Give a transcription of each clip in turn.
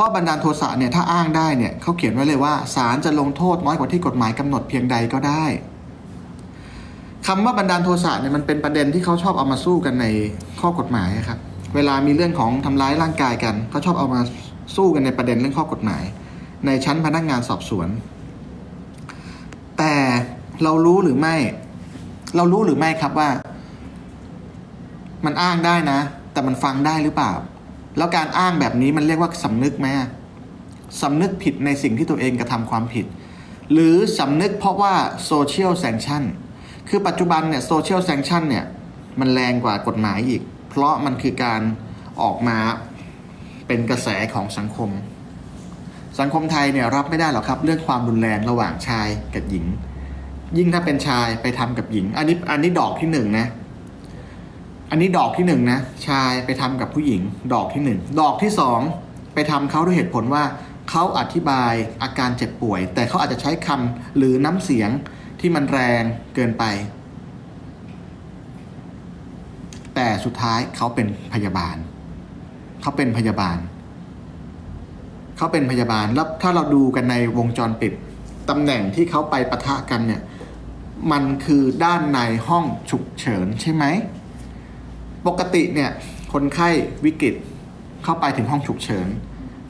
ราะบันดาลโทสะเนี่ยถ้าอ้างได้เนี่ยเขาเขียนไว้เลยว่าศาลจะลงโทษน้อยกว่าที่กฎหมายกำหนดเพียงใดก็ได้คำว่าบันดาลโทสะเนี่ยมันเป็นประเด็นที่เขาชอบเอามาสู้กันในข้อกฎหมายครับ เวลามีเรื่องของทำร้ายร่างกายกันเขาชอบเอามาสู้กันในประเด็นเรื่องข้อกฎหมาย ในชั้นพนักงานสอบสวน แต่เรารู้หรือไม่ เรารู้หรือไม่ครับว่า มันอ้างได้นะ แต่มันฟังได้หรือเปล่า แล้วการอ้างแบบนี้มันเรียกว่าสำนึกไหมอะสำนึกผิดในสิ่งที่ตัวเองกระทำความผิด หรือสำนึกเพราะว่าโซเชียลแซงชั่นคือปัจจุบันเนี่ยโซเชียลแซงชั่นเนี่ยมันแรงกว่ากฎหมายอีก เพราะมันคือการออกมาเป็นกระแสของสังคม สังคมไทยเนี่ยรับไม่ได้หรอกครับ เรื่องความรุนแรงระหว่างชายกับหญิง ยิ่งถ้าเป็นชายไปทำกับหญิง อันนี้อันนี้ดอกที่หนึ่งนะ อันนี้ดอกที่หนึ่งนะ ชายไปทำกับผู้หญิง ดอกที่หนึ่งดอกที่สองไปทำเขาด้วยเหตุผลว่าเขาอธิบายอาการเจ็บป่วย แต่เขาอาจจะใช้คำหรือน้ำเสียงที่มันแรงเกินไป แต่สุดท้ายเขาเป็นพยาบาล เขาเป็นพยาบาล เขาเป็นพยาบาลแล้วถ้าเราดูกันในวงจรปิดตำแหน่งที่เขาไปปะทะกันเนี่ย มันคือด้านในห้องฉุกเฉินใช่ไหม ปกติเนี่ยคนไข้วิกฤตเข้าไปถึงห้องฉุกเฉิน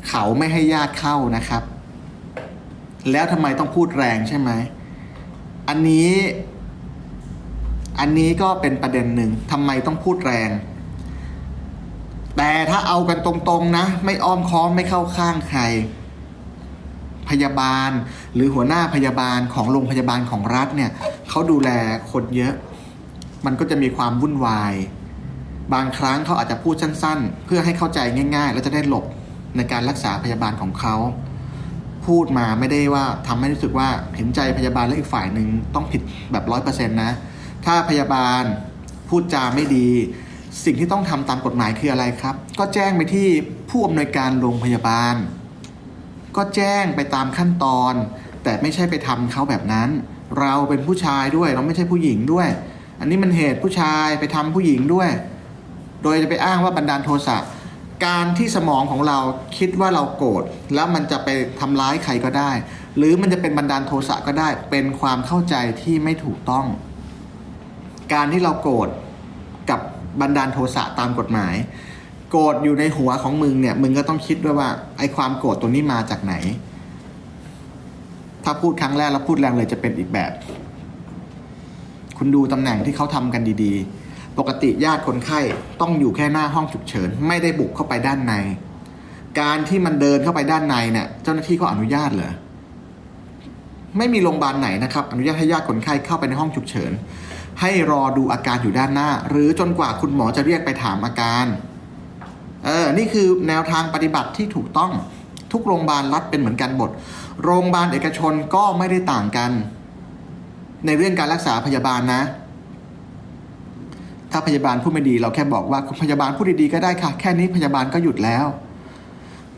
เขาไม่ให้ญาติเข้านะครับ แล้วทำไมต้องพูดแรงใช่ไหม อันนี้ อันนี้ก็เป็นประเด็นหนึ่งทำไมต้องพูดแรง แต่ถ้าเอากันตรงๆนะ ไม่อ้อมค้อมไม่เข้าข้างใคร พยาบาลหรือหัวหน้าพยาบาลของโรงพยาบาลของรัฐเนี่ยเขาดูแลคนเยอะ มันก็จะมีความวุ่นวาย บางครั้งเขาอาจจะพูดสั้นๆ เพื่อให้เข้าใจง่าย ๆ แล้วจะได้หลบในการรักษาพยาบาลของเขาพูดมาไม่ได้ว่าทำให้รู้สึกว่าเห็นใจพยาบาลและอีกฝ่ายหนึ่งต้องผิดแบบร้อยเปอร์เซ็นต์นะ ถ้าพยาบาลพูดจาไม่ดี สิ่งที่ต้องทำตามกฎหมายคืออะไรครับ ก็แจ้งไปที่ผู้อำนวยการโรงพยาบาล ก็แจ้งไปตามขั้นตอน แต่ไม่ใช่ไปทำเขาแบบนั้น เราเป็นผู้ชายด้วยเราไม่ใช่ผู้หญิงด้วย อันนี้มันเหตุผู้ชายไปทำผู้หญิงด้วย โดยจะไปอ้างว่าบันดาลโทสะการที่สมองของเราคิดว่าเราโกรธแล้วมันจะไปทำร้ายใครก็ได้ หรือมันจะเป็นบันดาลโทสะก็ได้ เป็นความเข้าใจที่ไม่ถูกต้อง การที่เราโกรธกับบันดาลโทสะตามกฎหมาย โกรธอยู่ในหัวของมึงเนี่ยมึงก็ต้องคิดด้วยว่าไอ้ความโกรธตัวนี้มาจากไหน ถ้าพูดครั้งแรกแล้วพูดแรงเลยจะเป็นอีกแบบ คุณดูตำแหน่งที่เขาทำกันดีๆ ปกติญาติคนไข้ต้องอยู่แค่หน้าห้องฉุกเฉิน ไม่ได้บุกเข้าไปด้านใน การที่มันเดินเข้าไปด้านในเนี่ยเจ้าหน้าที่ก็อนุญาตเหรอไม่มีโรงพยาบาลไหนนะครับ อนุญาตให้ญาติคนไข้เข้าไปในห้องฉุกเฉิน ให้รอดูอาการอยู่ด้านหน้า หรือจนกว่าคุณหมอจะเรียกไปถามอาการเออนี่คือแนวทางปฏิบัติที่ถูกต้องทุกโรงพยาบาลรัฐเป็นเหมือนกันหมดโรงพยาบาลเอกชนก็ไม่ได้ต่างกัน ในเรื่องการรักษาพยาบาลนะ ถ้าพยาบาลพูดไม่ดีเราแค่บอกว่าคุณพยาบาลพูดดีๆก็ได้ค่ะ แค่นี้พยาบาลก็หยุดแล้ว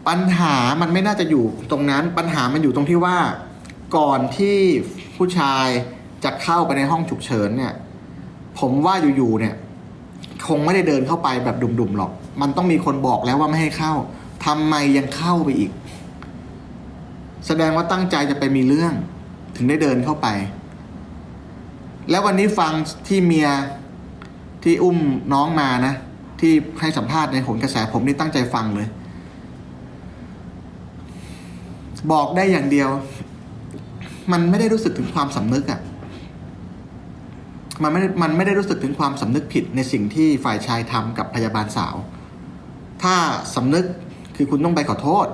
ปัญหามันไม่น่าจะอยู่ตรงนั้นปัญหามันอยู่ตรงที่ว่า ก่อนที่ผู้ชายจะเข้าไปในห้องฉุกเฉินเนี่ย ผมว่าอยู่ๆเนี่ย คงไม่ได้เดินเข้าไปแบบดุ่มๆหรอก มันต้องมีคนบอกแล้วว่าไม่ให้เข้าทำไมยังเข้าไปอีก แสดงว่าตั้งใจจะไปมีเรื่อง ถึงได้เดินเข้าไป แล้ววันนี้ฟังที่เมีย ที่อุ้มน้องมานะ ที่ให้สัมภาษณ์ในหนกระแสผมนี่ตั้งใจฟังเลย บอกได้อย่างเดียว มันไม่ได้รู้สึกถึงความสำนึกอะ่ะมันไม่มันไม่ได้รู้สึกถึงความสำนึกผิดในสิ่งที่ฝ่ายชายทำกับพยาบาลสาว ถ้าสำนึกคือคุณต้องไปขอโทษ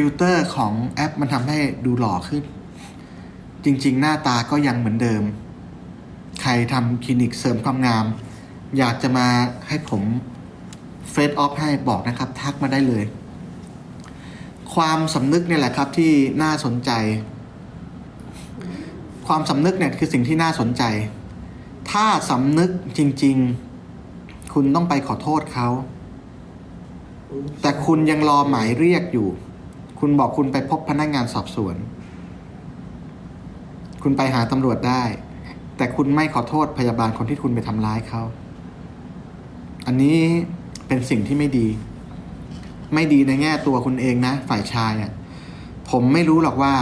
ฟิลเตอร์ของแอปมันทำให้ดูหล่อขึ้น จริงๆ หน้าตาก็ยังเหมือนเดิม ใครทำคลินิกเสริมความงาม อยากจะมาให้ผมเฟซออฟให้บอกนะครับ ทักมาได้เลย ความสำนึกเนี่ยแหละครับที่น่าสนใจ ความสำนึกเนี่ยคือสิ่งที่น่าสนใจ ถ้าสำนึกจริง ๆ คุณต้องไปขอโทษเขา แต่คุณยังรอหมายเรียกอยู่ คุณบอกคุณไปพบพนักงานสอบสวน คุณไปหาตำรวจได้ แต่คุณไม่ขอโทษพยาบาลคนที่คุณไปทำร้ายเขา อันนี้เป็นสิ่งที่ไม่ดี ไม่ดีในแง่ตัวคุณเองนะ ฝ่ายชายอะ่ะ ผมไม่รู้หรอกว่า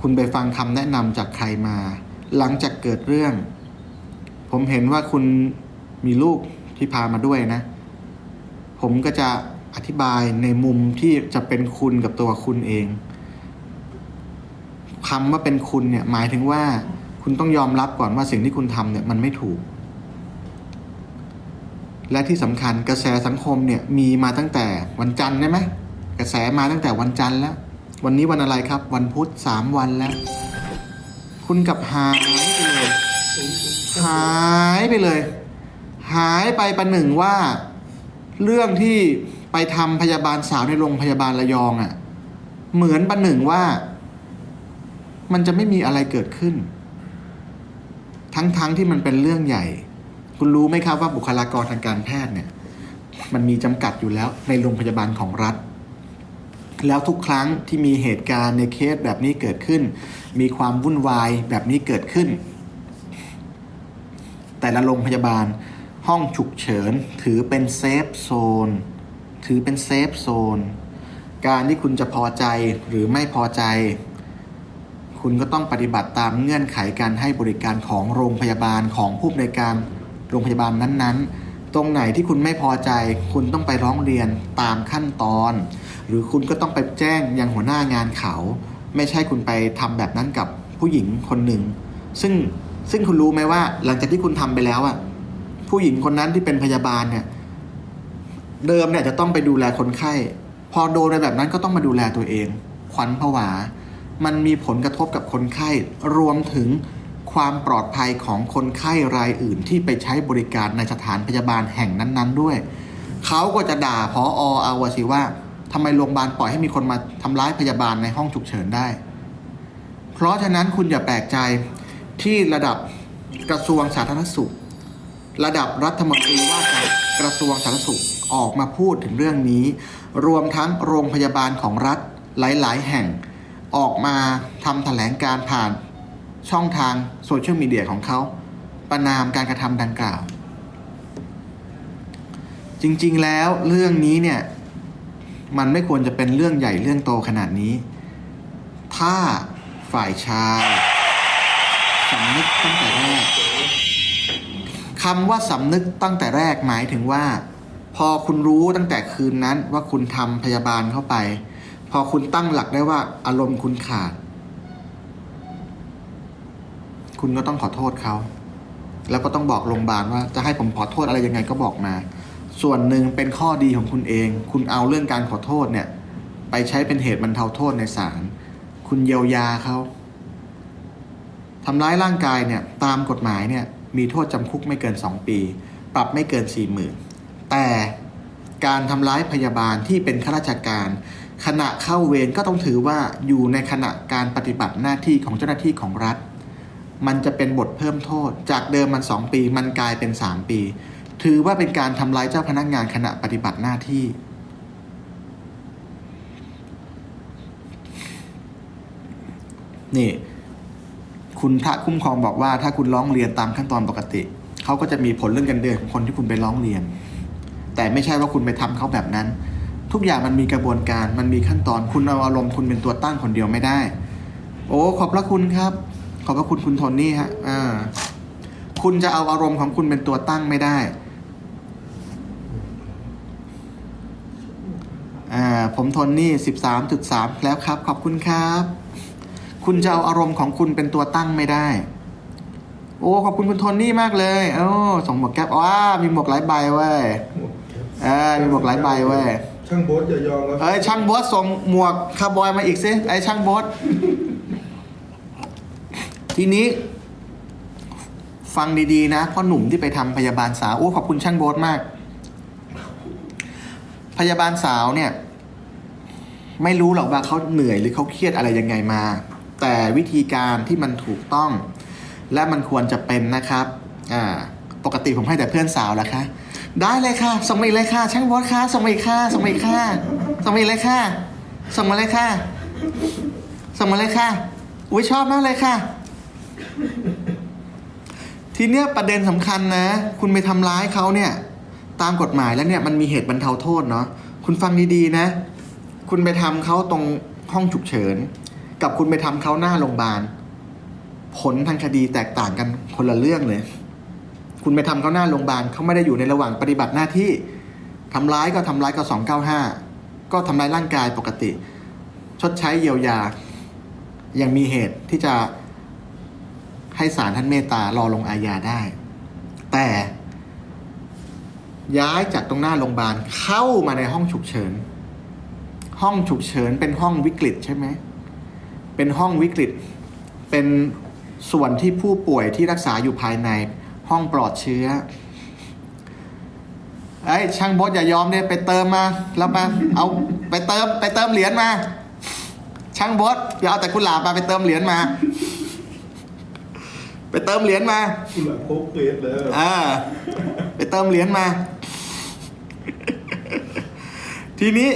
คุณไปฟังคำแนะนำจากใครมา หลังจากเกิดเรื่อง ผมเห็นว่าคุณมีลูกที่พามาด้วยนะ ผมก็จะ อธิบายในมุมที่จะเป็นคุณกับตัวคุณเองคำว่าเป็นคุณเนี่ยหมายถึงว่าคุณต้องยอมรับก่อนว่าสิ่งที่คุณทำเนี่ยมันไม่ถูก และที่สำคัญกระแสสังคมเนี่ยมีมาตั้งแต่วันจันทร์ได้ไหมกระแสมาตั้งแต่วันจันทร์แล้ว วันนี้วันอะไรครับ วันพุธสามวันแล้ว คุณกับหายไปเลยหายไปเลย หายไปประหนึ่งว่า เรื่องที่ ไปทำพยาบาลสาวในโรงพยาบาลระยองอะ่ะ เหมือนประหนึ่งว่า มันจะไม่มีอะไรเกิดขึ้น ทั้งๆทที่มันเป็นเรื่องใหญ่ คุณรู้ไหมครับว่าบุคลากรทางการแพทย์เนี่ย มันมีจำกัดอยู่แล้วในโรงพยาบาลของรัฐ แล้วทุกครั้งที่มีเหตุการณ์ในเคสแบบนี้เกิดขึ้น มีความวุ่นวายแบบนี้เกิดขึ้น แต่ละโรงพยาบาลห้องฉุกเฉินถือเป็นเซฟโซน ถือเป็นเซฟโซน การที่คุณจะพอใจหรือไม่พอใจ คุณก็ต้องปฏิบัติตามเงื่อนไขการให้บริการของโรงพยาบาลของผู้ในวยการโรงพยาบาลนั้นๆ ตรงไหนที่คุณไม่พอใจ คุณต้องไปร้องเรียนตามขั้นตอน หรือคุณก็ต้องไปแจ้งยังหัวหน้างานเขา ไม่ใช่คุณไปทำแบบนั้นกับผู้หญิงคนหนึ่ง ซึ่งซึ่งคุณรู้ไหมว่าหลังจากที่คุณทำไปแล้วอะผู้หญิงคนนั้นที่เป็นพยาบาลเนี่ย เดิมเนี่ยจะต้องไปดูแลคนไข้ พอโดนไปแบบนั้นก็ต้องมาดูแลตัวเองขวัญผวา มันมีผลกระทบกับคนไข้รวมถึงความปลอดภัยของคนไข้รายอื่นที่ไปใช้บริการในสถานพยาบาลแห่งนั้น ๆ ด้วย เขาก็จะด่าพอเอาวสิว่าทำไมโรงพยาบาลปล่อยให้มีคนมาทำร้ายพยาบาลในห้องฉุกเฉินได้ เพราะฉะนั้นคุณอย่าแปลกใจที่ระดับกระทรวงสาธารณสุข ระดับรัฐมนตรีว่าการกระทรวงสาธารณสุข ออกมาพูดถึงเรื่องนี้ รวมทั้งโรงพยาบาลของรัฐหลาย ๆ แห่ง ออกมาทำแถลงการผ่านช่องทางโซเชียลมีเดียของเขาประนามการกระทำดังกล่าว จริงๆแล้วเรื่องนี้เนี่ยมันไม่ควรจะเป็นเรื่องใหญ่เรื่องโตขนาดนี้ ถ้าฝ่ายชายสำนึกตั้งแต่แรกคำว่าสำนึกตั้งแต่แรกหมายถึงว่า พอคุณรู้ตั้งแต่คืนนั้นว่าคุณทำพยาบาลเข้าไป พอคุณตั้งหลักได้ว่าอารมณ์คุณขาด คุณก็ต้องขอโทษเขา แล้วก็ต้องบอกโรงพยาบาลว่าจะให้ผมขอโทษอะไรยังไงก็บอกมา ส่วนหนึ่งเป็นข้อดีของคุณเอง คุณเอาเรื่องการขอโทษเนี่ย ไปใช้เป็นเหตุบรรเทาโทษในศาลคุณเยียวยาเขาทำร้ายร่างกายเนี่ยตามกฎหมายเนี่ยมีโทษจำคุกไม่เกิน 2 ปี ปรับไม่เกิน4 0,000 แต่การทำร้ายพยาบาลที่เป็นข้าราชการ ขณะเข้าเวรก็ต้องถือว่าอยู่ในขณะการปฏิบัติหน้าที่ของเจ้าหน้าที่ของรัฐ มันจะเป็นบทเพิ่มโทษ จากเดิมมัน 2 ปี มันกลายเป็น 3 ปี ถือว่าเป็นการทำร้ายเจ้าพนักงานขณะปฏิบัติหน้าที่ นี่คุณพระคุ้มครองบอกว่าถ้าคุณร้องเรียนตามขั้นตอนปกติ เขาก็จะมีผลเรื่องกันเดือนของคนที่คุณไปร้องเรียน แต่ไม่ใช่ว่าคุณไปทำเขาแบบนั้น ทุกอย่างมันมีกระบวนการมันมีขั้นตอนคุณเอาอารมณ์คุณเป็นตัวตั้งคนเดียวไม่ได้ โอ้ขอบพระคุณครับ ขอบพระคุณคุณโทนี่ฮะอ่าคุณจะเอาอารมณ์ของคุณเป็นตัวตั้งไม่ได้อ่าผมโทนี่สิบสามจุดสามแล้วครับ ขอบคุณครับ คุณจะเอาอารมณ์ของคุณเป็นตัวตั้งไม่ได้ โอ้ ขอบคุณคุณโทนี่มากเลย โอ้ส่งหมวกแก๊ปว้ามีหมวกหลายใบเว้ย อ่ามีหมวกหลายใบเว้ยช่างโบ๊ทอย่ายอมครับเอ้ยช่างโบอสส่งหมวกคาร์บอยมาอีกสิไอ้ช่างโบอสทีนี้ ฟังดีๆนะพ่อหนุ่มที่ไปทำพยาบาลสาวโอ้ขอบคุณช่างโบอสมาก พยาบาลสาวเนี่ย ไม่รู้หรอกว่าเขาเหนื่อยหรือเขาเครียดอะไรยังไงมา แต่วิธีการที่มันถูกต้อง และมันควรจะเป็นนะครับ อ่า ปกติผมให้แต่เพื่อนสาวแล้วคะ ได้เลยค่ะ ส่งมาอีกเลยค่ะ ช่างโบอสค่ะ ส่งมาอีกค่ะ ส่งมาอีกค่ะ ส่งมาอีกเลยค่ะ ส่งมาเลยค่ะ ส่งมาเลยค่ะ อุ้ยชอบมากเลยค่ะ ทีเนี้ยประเด็นสำคัญนะ คุณไปทำร้ายเขาเนี่ย ตามกฎหมายแล้วเนี่ยมันมีเหตุบรรเทาโทษเนาะ คุณฟังดีๆนะ คุณไปทำเขาตรงห้องฉุกเฉิน กับคุณไปทำเขาหน้าโรงพยาบาล ผลทางคดีแตกต่างกันคนละเรื่องเลย คุณไปทำเขาหน้าโรงพยาบาลเขาไม่ได้อยู่ในระหว่างปฏิบัติหน้าที่ทำร้ายก็ทำร้ายก็สองเก้าห้าก็ทำร้ายร่างกายปกติ ชดใช้เยียวยา ยังมีเหตุที่จะให้ศาลท่านเมตตารอลงอาญาได้ แต่ย้ายจากตรงหน้าโรงพยาบาลเข้ามาในห้องฉุกเฉิน ห้องฉุกเฉินเป็นห้องวิกฤตใช่ไหม เป็นห้องวิกฤต เป็นส่วนที่ผู้ป่วยที่รักษาอยู่ภายใน ห้องปลอดเชื้อไอ้ยช่างบดอย่ายอมเนี่ยไปเติมมาแล้วมาเอาไปเติมไปเติมเหรียญมา ช่างบดอย่าเอาแต่กุหลาบมาไปเติมเหรียญมา ไปเติมเหรียญมาคุณหลังโคกเกรดเลยอ่าไปเติมเหรียญมา ทีนี้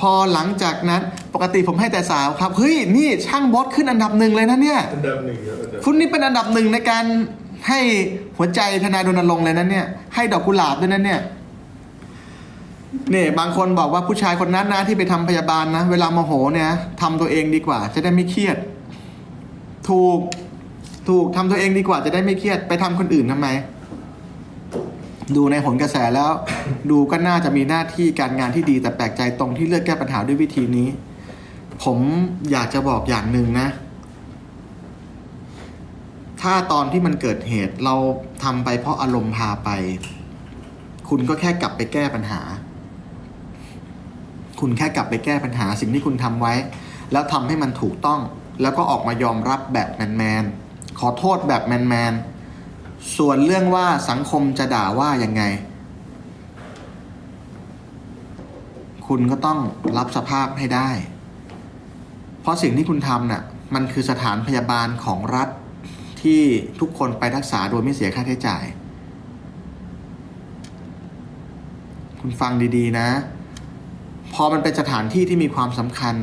พอหลังจากนั้นปกติผมให้แต่สาวครับเฮ้ยนี่ช่างบอสขึ้นอันดับหนึ่งเลยนะเนี่ยอันดับหนึ่งครับอันดับคุณนี่เป็นอันดับหนึ่งในการ ให้หัวใจทนายรณรงค์เลยนะเนี่ย ให้ดอกกุหลาบด้วยนะเนี่ยเนี่ยบางคนบอกว่าผู้ชายคนนั้นนะที่ไปทำพยาบาลนะ เวลาโมโหเนี่ยทำตัวเองดีกว่า จะได้ไม่เครียด ถูกถูกทำตัวเองดีกว่าจะได้ไม่เครียดไปทำคนอื่นทำไม ดูในผลกระแสแล้ว ดูก็น่าจะมีหน้าที่การงานที่ดีแต่แปลกใจตรงที่เลือกแก้ปัญหาด้วยวิธีนี้ ผมอยากจะบอกอย่างหนึ่งนะ ถ้าตอนที่มันเกิดเหตุเราทำไปเพราะอารมณ์พาไป คุณก็แค่กลับไปแก้ปัญหา คุณแค่กลับไปแก้ปัญหาสิ่งที่คุณทำไว้ แล้วทำให้มันถูกต้อง แล้วก็ออกมายอมรับแบบแมนๆขอโทษแบบแมนๆส่วนเรื่องว่าสังคมจะด่าว่ายังไง คุณก็ต้องรับสภาพให้ได้ เพราะสิ่งที่คุณทำน่ะ มันคือสถานพยาบาลของรัฐ ที่ทุกคนไปรักษาโดยไม่เสียค่าใช้จ่าย คุณฟังดีๆนะ พอมันเป็นสถานที่ที่มีความสำคัญ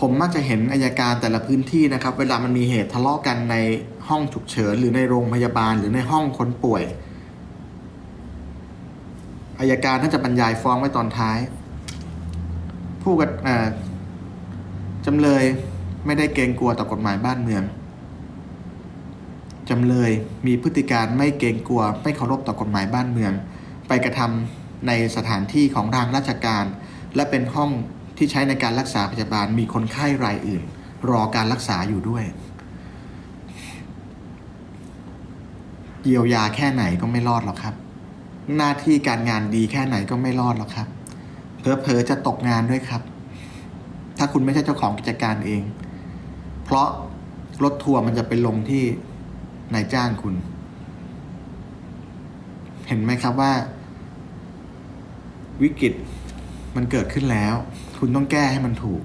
ผมมักจะเห็นอายการแต่ละพื้นที่นะครับ เวลามันมีเหตุทะเลาะกันในห้องฉุกเฉิน หรือในโรงพยาบาล หรือในห้องคนป่วยอายการท่านจะบรรยายฟ้องไว้ตอนท้าย ผู้กับเอ่อจำเลยไม่ได้เกรงกลัวต่อกฎหมายบ้านเมือง จำเลยมีพฤติการไม่เกรงกลัวไม่เคารพต่อกฎหมายบ้านเมือง ไปกระทำในสถานที่ของทางราชการ และเป็นห้องที่ใช้ในการรักษาพยาบาลมีคนไข้รายอื่น รอการรักษาอยู่ด้วย เยียวยาแค่ไหนก็ไม่รอดหรอกครับ หน้าที่การงานดีแค่ไหนก็ไม่รอดหรอกครับเพอๆจะตกงานด้วยครับ ถ้าคุณไม่ใช่เจ้าของกิจการเอง เพราะรถทัวร์มันจะไปลงที่ นายจ้างคุณ เห็นไหมครับว่า วิกฤตมันเกิดขึ้นแล้ว คุณต้องแก้ให้มันถูก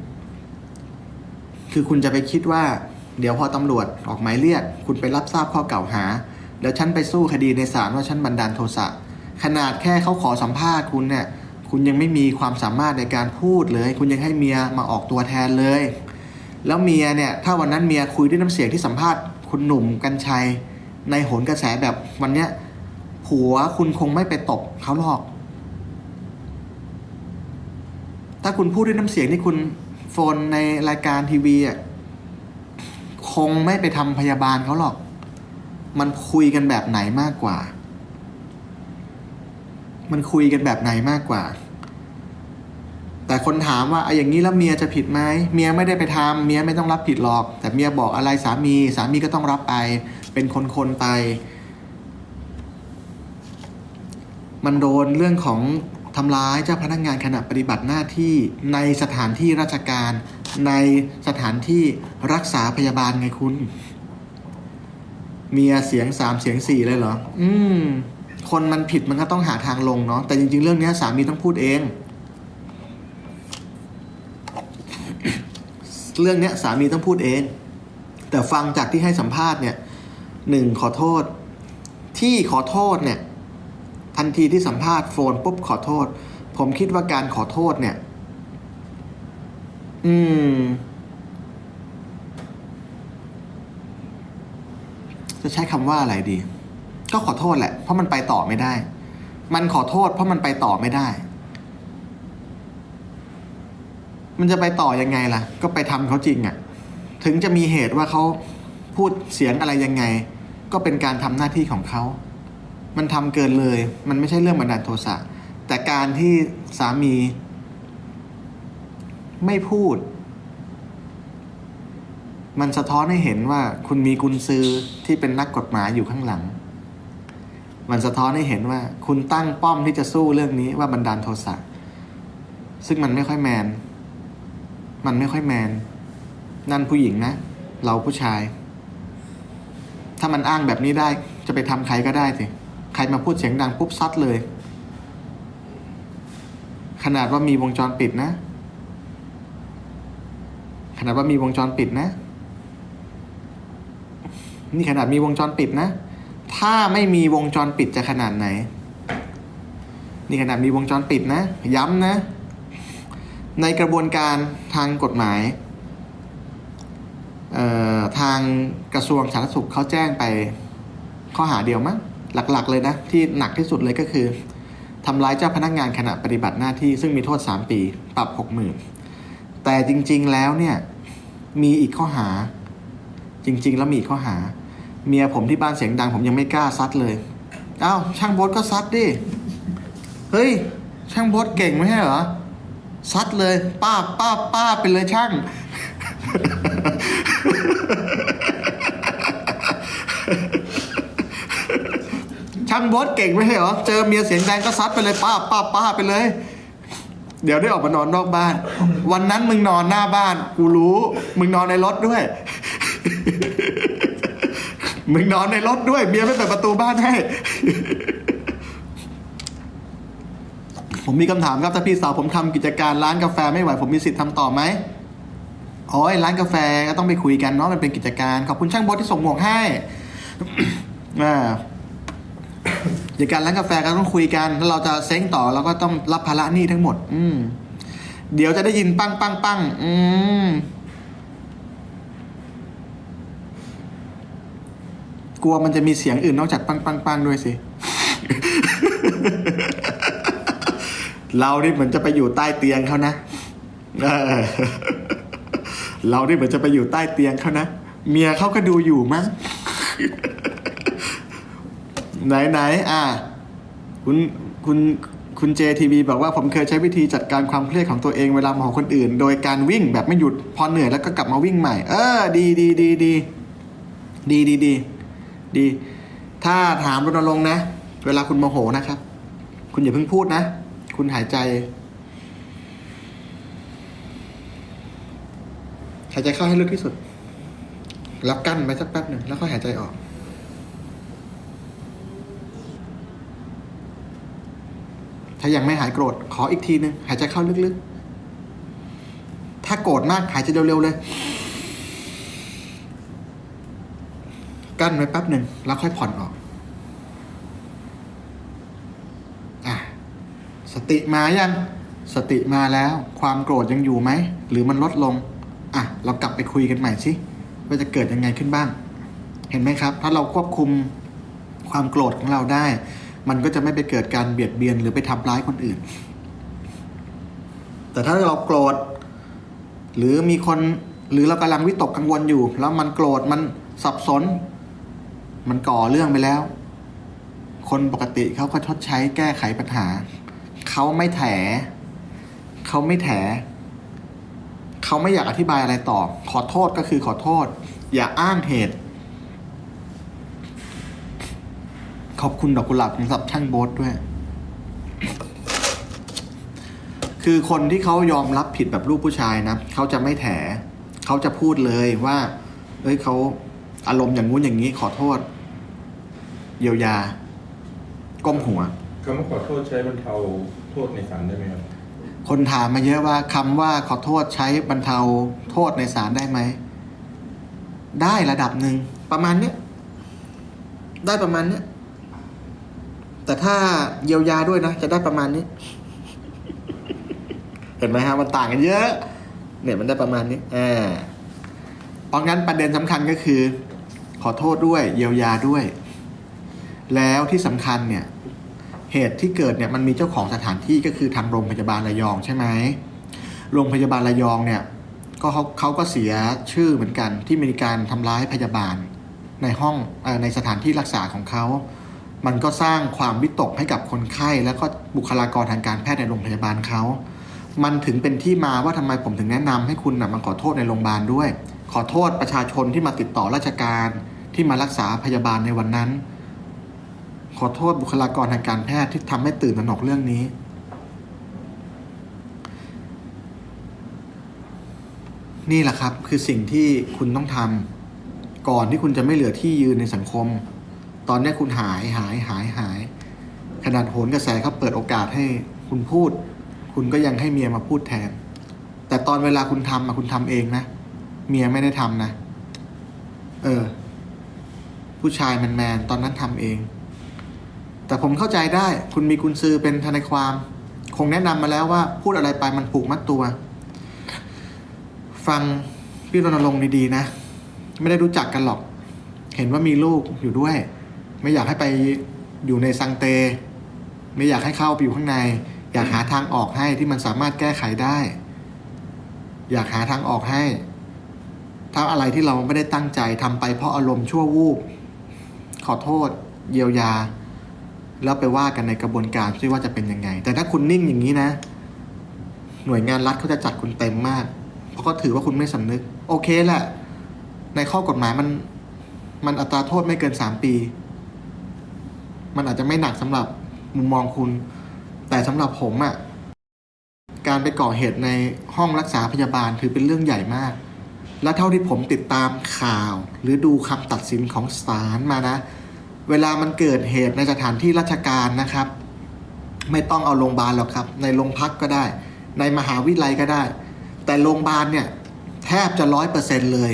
คือคุณจะไปคิดว่า เดี๋ยวพอตำรวจออกหมายเรียก คุณไปรับทราบข้อกล่าวหา แล้วฉันไปสู้คดีในศาลว่าฉันบันดาลโทสะขนาดแค่เขาขอสัมภาษณ์คุณเนี่ย คุณยังไม่มีความสามารถในการพูดเลย คุณยังให้เมียมาออกตัวแทนเลย แล้วเมียเนี่ย ถ้าวันนั้นเมียคุยด้วยน้ำเสียงที่สัมภาษณ์ คุณหนุ่มกัญชัย ในโหนกระแสแบบวันเนี้ยผัวคุณคงไม่ไปตบเขาหรอก ถ้าคุณพูดด้วยน้ำเสียงที่คุณโฟนในรายการทีวีอะคงไม่ไปทำพยาบาลเขาหรอก มันคุยกันแบบไหนมากกว่า มันคุยกันแบบไหนมากกว่า แต่คนถามว่าไอ้อย่างนี้แล้วเมียจะผิดไหมเมียไม่ได้ไปทำเมียไม่ต้องรับผิดหรอก แต่เมียบอกอะไรสามี สามีก็ต้องรับไป เป็นคนๆไป มันโดนเรื่องของทำร้ายเจ้าพนักงานขณะปฏิบัติหน้าที่ในสถานที่ราชการ ในสถานที่รักษาพยาบาลไงคุณ เมียเสียงสามเสียงสี่เลยเหรอ อืม คนมันผิดมันก็ต้องหาทางลงเนาะแต่จริง ๆ เรื่องนี้สามีต้องพูดเอง เรื่องเนี้ยสามีต้องพูดเอง แต่ฟังจากที่ให้สัมภาษณ์เนี่ยหนึ่งขอโทษ ที่ขอโทษเนี่ยทันทีที่สัมภาษณ์โฟนปุ๊บขอโทษ ผมคิดว่าการขอโทษเนี่ย อืม จะใช้คำว่าอะไรดี ก็ขอโทษแหละ เพราะมันไปต่อไม่ได้ มันขอโทษ เพราะมันไปต่อไม่ได้ มันจะไปต่อยังไงล่ะ ก็ไปทำเขาจริงอะ่ะ ถึงจะมีเหตุว่าเขาพูดเสียงอะไรยังไง ก็เป็นการทำหน้าที่ของเขา มันทำเกินเลย มันไม่ใช่เรื่องบันดาลโทสะ แต่การที่สามี ไม่พูด มันสะท้อนให้เห็นว่าคุณมีกุญซือที่เป็นนักกฎหมายอยู่ข้างหลัง มันสะท้อนให้เห็นว่า คุณตั้งป้อมที่จะสู้เรื่องนี้ว่าบันดาลโทสะ ซึ่งมันไม่ค่อยแมน มันไม่ค่อยแมน นั่นผู้หญิงนะ เราผู้ชาย ถ้ามันอ้างแบบนี้ได้ จะไปทำใครก็ได้สิ ใครมาพูดเสียงดังปุ๊บซัดเลย ขนาดว่ามีวงจรปิดนะ ขนาดว่ามีวงจรปิดนะ นี่ขนาดมีวงจรปิดนะ ถ้าไม่มีวงจรปิดจะขนาดไหน นี่ขนาดมีวงจรปิดนะ ย้ำนะ ในกระบวนการทางกฎหมายทางกระทรวงสาธารณสุขเขาแจ้งไปข้อหาเดียวมั้งหลักๆ เลยนะ ที่หนักที่สุดเลยก็คือทำร้ายเจ้าพนักงานขณะปฏิบัติหน้าที่ซึ่งมีโทษ 3 ปี ปรับ 60,000 แต่จริงๆแล้วเนี่ย มีอีกข้อหา จริง ๆ แล้วมีอีกข้อหา เมียผมที่บ้านเสียงดัง ผมยังไม่กล้าซัดเลยเอ้าช่างบดก็ซัดดิ เฮ้ย ช่างบดเก่งไม่ใช่เหรอ ซัดเลยป้าป้าป้าบไปเลยช่าง ช่างโบดเก่งไม่ใช่เหรอ เจอเมียเสียงดังก็ซัดไปเลยป้าป้าป้าไปเลย เดี๋ยวได้ออกมานอนนอกบ้าน วันนั้นมึงนอนหน้าบ้าน กูรู้ มึงนอนในรถด้วย มึงนอนในรถด้วยเมียไม่เปิดประตูบ้านให้ ผมมีคำถามครับถ้าพี่สาวผมทำกิจการร้านกาแฟไม่ไหวผมมีสิทธิ์ทำต่อไหมโอ้ยร้านกาแฟก็ต้องไปคุยกันเนาะมันเป็นกิจการ ขอบคุณช่างโบทที่ส่งหมวกให้อ่ากิจการร้านกาแฟก็ต้องคุยกันแล้วเราจะเซ้งต่อเราก็ต้องรับภาระหนี้ทั้งหมด อืมเดี๋ยวจะได้ยินปั้งปั้งปั้งอืมกลัวมันจะมีเสียงอื่นนอกจากปังปังปังด้วยสิ เรานี่เหมือนจะไปอยู่ใต้เตียงเขานะเรานี่เหมือนจะไปอยู่ใต้เตียงเขานะ เมียเขาก็ดูอยู่มั้ง ไหนไหนอะ คุณคุณคุณเจทีบีบอกว่าผมเคยใช้วิธีจัดการความเครียดของตัวเองเวลาโมโหคนอื่น โดยการวิ่งแบบไม่หยุดพอเหนื่อยแล้วก็กลับมาวิ่งใหม่ เออ ดีดีดีดีดีดีดีดี ถ้าถามรณรงค์นะ เวลาคุณโมโหนะครับ คุณอย่าเพิ่งพูดนะ คุณหายใจ หายใจเข้าให้ลึกที่สุด แล้วกั้นไว้สักแป๊บหนึ่งแล้วค่อยหายใจออก ถ้ายังไม่หายโกรธ ขออีกทีหนึ่งหายใจเข้าลึกๆ ถ้าโกรธมากหายใจเร็วๆเลย กั้นไว้แป๊บหนึ่งแล้วค่อยผ่อนออก อะ สติมายัง สติมาแล้ว ความโกรธยังอยู่ไหม หรือมันลดลง อะ เรากลับไปคุยกันใหม่สิ ว่าจะเกิดยังไงขึ้นบ้าง เห็นไหมครับ ถ้าเราควบคุมความโกรธของเราได้ มันก็จะไม่ไปเกิดการเบียดเบียนหรือไปทำร้ายคนอื่น แต่ถ้าเราโกรธ หรือมีคนหรือเรากำลังวิตกกังวลอยู่ แล้วมันโกรธมันสับสน มันก่อเรื่องไปแล้ว คนปกติเขาก็ชดใช้แก้ไขปัญหา เขาไม่แถ เขาไม่แถ เขาไม่อยากอธิบายอะไรต่อ ขอโทษก็คือขอโทษ อย่าอ้างเหตุ ขอบคุณดอกกุหลาบสำหรับช่างโบ๊ทด้วย คือคนที่เขายอมรับผิดแบบลูกผู้ชายนะเขาจะไม่แถ เขาจะพูดเลยว่า เอ้ยเขาอารมณ์อย่างงู้นอย่างนี้ ขอโทษ เยียวยา ก้มหัว คำว่าขอโทษใช้บรรเทา โทษในศาลได้ไหมครับคนถามมาเยอะว่าคำว่าขอโทษใช้บรรเทาโทษในศาลได้ไหม ได้ระดับหนึ่งประมาณเนี้ยได้ประมาณเนี้ยแต่ถ้าเยียวยาด้วยนะ จะได้ประมาณนี้ เห็นไหมฮะมันต่างกันเยอะ เนี่ยมันได้ประมาณนี้อ่าเพราะงั้นประเด็นสำคัญก็คือ ขอโทษด้วย เยียวยาด้วย แล้วที่สำคัญเนี่ย เหตุที่เกิดเนี่ยมันมีเจ้าของสถานที่ก็คือทางโรงพยาบาลระยองใช่ไหมโรงพยาบาลระยองเนี่ยก็เขาเขาก็เสียชื่อเหมือนกันที่มีการทำร้ายพยาบาลในห้องอในสถานที่รักษาของเขา มันก็สร้างความวิตกให้กับคนไข้ แล้วก็บุคลากรทางการแพทย์ในโรงพยาบาลเขา มันถึงเป็นที่มาว่าทำไมผมถึงแนะนำให้คุณนะมาขอโทษในโรงพยาบาลด้วย ขอโทษประชาชนที่มาติดต่อราชการที่มารักษาพยาบาลในวันนั้น ขอโทษบุคลากรทางการแพทย์ที่ทำให้ตื่นตระหนกเรื่องนี้ นี่แหละครับคือสิ่งที่คุณต้องทำก่อนที่คุณจะไม่เหลือที่ยืนในสังคม ตอนนี้คุณหายหายหายหาย ขนาดโหนกระแสเขาเปิดโอกาสให้คุณพูด คุณก็ยังให้เมียมาพูดแทน แต่ตอนเวลาคุณทำอะคุณทำเองนะ เมียไม่ได้ทำนะ เออผู้ชายแมนๆตอนนั้นทำเอง แต่ผมเข้าใจได้คุณมีกุญซือเป็นทนายความ คงแนะนำมาแล้วว่าพูดอะไรไปมันผูกมัดตัว ฟังพี่รณรงค์ดีๆนะ ไม่ได้รู้จักกันหรอก เห็นว่ามีลูกอยู่ด้วย ไม่อยากให้ไปอยู่ในซังเต ไม่อยากให้เข้าไปอยู่ข้างใน อยากหาทางออกให้ที่มันสามารถแก้ไขได้ อยากหาทางออกให้ ถ้าอะไรที่เราไม่ได้ตั้งใจทำไปเพราะอารมณ์ชั่ววูบขอโทษ เยียวยา แล้วไปว่ากันในกระบวนการที่ว่าจะเป็นยังไง แต่ถ้าคุณนิ่งอย่างนี้นะ หน่วยงานรัฐเขาจะจัดคุณเต็มมาก เพราะก็ถือว่าคุณไม่สำนึก โอเคแหละ ในข้อกฎหมายมัน มันอัตราโทษไม่เกินสามปี มันอาจจะไม่หนักสำหรับมุมมองคุณ แต่สำหรับผมอะ่ะการไปก่อเหตุในห้องรักษาพยาบาลถือเป็นเรื่องใหญ่มาก และเท่าที่ผมติดตามข่าว หรือดูคำตัดสินของศาลมานะ เวลามันเกิดเหตุในสถานที่ราชการนะครับ ไม่ต้องเอาโรงพยาบาลหรอกครับ ในโรงพักก็ได้ ในมหาวิทยาลัยก็ได้ แต่โรงพยาบาลเนี่ยแทบจะร้อยเปอร์เซ็นเลย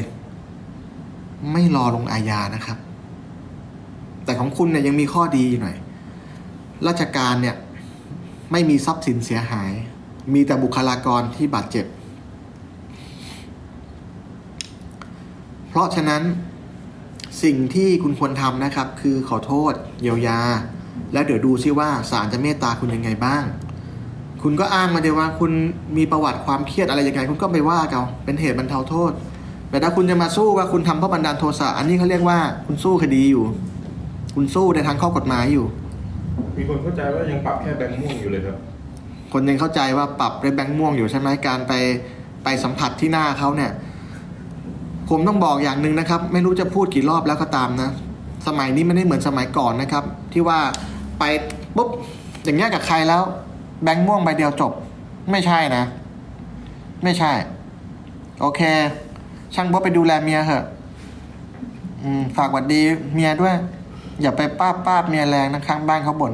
ไม่รอลงอาญานะครับ แต่ของคุณเนี่ยยังมีข้อดีหน่อย ราชการเนี่ยไม่มีทรัพย์สินเสียหาย มีแต่บุคลากรที่บาดเจ็บ เพราะฉะนั้น สิ่งที่คุณควรทำนะครับ คือขอโทษเยียวยา แล้วเดี๋ยวดูซิว่าศาลจะเมตตาคุณยังไงบ้าง คุณก็อ้างมาเดียวว่าคุณมีประวัติความเครียดอะไรยังไง คุณก็ไปว่าเขาเป็นเหตุบรรเทาโทษ แต่ถ้าคุณจะมาสู้ว่าคุณทำเพราะบันดาลโทสะอันนี้เขาเรียกว่าคุณสู้คดีอยู่ คุณสู้ในทางข้อกฎหมายอยู่ มีคนเข้าใจว่ายังปรับแค่แบงค์ม่วงอยู่เลยครับ คนยังเข้าใจว่าปรับด้วยแบงค์ม่วงอยู่ใช่ไหมการไปไปสัมผัสที่หน้าเขาเนี่ย ผมต้องบอกอย่างหนึ่งนะครับ ไม่รู้จะพูดกี่รอบแล้วก็ตามนะ สมัยนี้ไม่ได้เหมือนสมัยก่อนนะครับ ที่ว่าไปปุ๊บอย่างเงี้ยกับใครแล้ว แบงค์ม่วงใบเดียวจบ ไม่ใช่นะ ไม่ใช่ โอเค ช่างบ๊อบไปดูแลเมียเถอะอฝากหวัดดีเมียด้วย อย่าไปป้าบป้าบเมียแรงนะข้างบ้านเขาบ่น